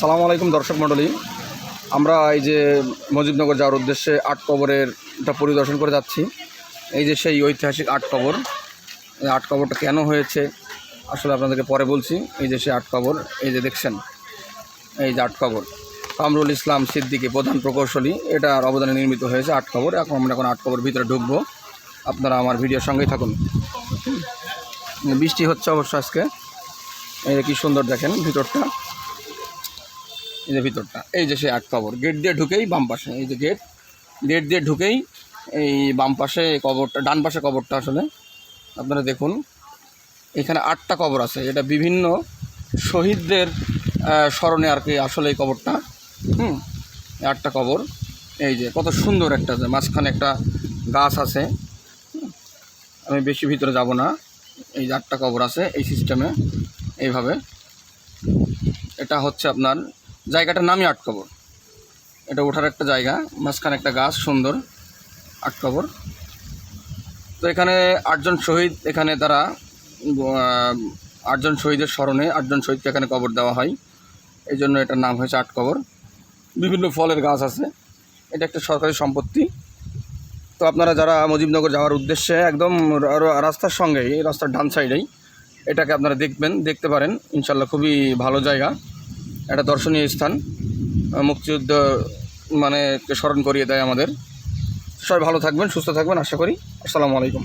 সালামু আলাইকুম দর্শক মণ্ডলী। আমরা এই যে মজিবনগর যাওয়ার উদ্দেশ্যে আট কবরের এটা পরিদর্শন করে যাচ্ছি। এই যে সেই ঐতিহাসিক আট কবর, এই আট কবরটা কেন হয়েছে আসলে আপনাদেরকে পরে বলছি। এই যে সেই আট কবর, এই যে দেখছেন, এই যে আট কবর। কামরুল ইসলাম সিদ্দিকী প্রধান প্রকৌশলী, এটার অবদানে নির্মিত হয়েছে আট কবর। এখন আমরা এখন আট কবর ভিতরে ঢুকবো। আপনারা আমার ভিডিওর সঙ্গেই থাকুন। বৃষ্টি হচ্ছে অবশ্য আজকে। এই কি সুন্দর দেখেন ভিতরটা। এই যে ভিতরটা, এই যে সে আট কবর। গেট দিয়ে ঢুকেই বাম পাশে, এই যে গেট। গেট দিয়ে ঢুকেই এই বাম পাশে কবরটা, ডান পাশে কবরটা আসলে। আপনারা দেখুন, এখানে আটটা কবর আছে। এটা বিভিন্ন শহীদদের স্মরণে আর কি আসলে এই কবরটা। হুম আটটা কবর। এই যে কত সুন্দর একটা যে মাঝখানে একটা গাছ আছে। আমি বেশি ভিতরে যাব না। এই যে আটটা কবর আছে এই সিস্টেমে এইভাবে। এটা হচ্ছে আপনার জায়গাটার নামই আট কবর। এটা ওঠার একটা জায়গা, মাঝখানে একটা গাছ, সুন্দর, আট কবর। তো এখানে আটজন শহীদ, এখানে তারা আটজন শহীদের স্মরণে আটজন শহীদকে এখানে কবর দেওয়া হয়। এই জন্য এটার নাম হয়েছে আট কবর। বিভিন্ন ফলের গাছ আছে। এটা একটা সরকারি সম্পত্তি। তো আপনারা যারা মুজিবনগর যাওয়ার উদ্দেশ্যে একদম রাস্তার সঙ্গেই রাস্তার ডান সাইডেই এটাকে আপনারা দেখবেন, দেখতে পারেন। ইনশাল্লাহ খুবই ভালো জায়গা। একটা দর্শনীয় স্থান মুক্তিযুদ্ধ মানে স্মরণ করিয়ে দেয় আমাদের। সবাই ভালো থাকবেন, সুস্থ থাকবেন, আশা করি। আসসালামু আলাইকুম।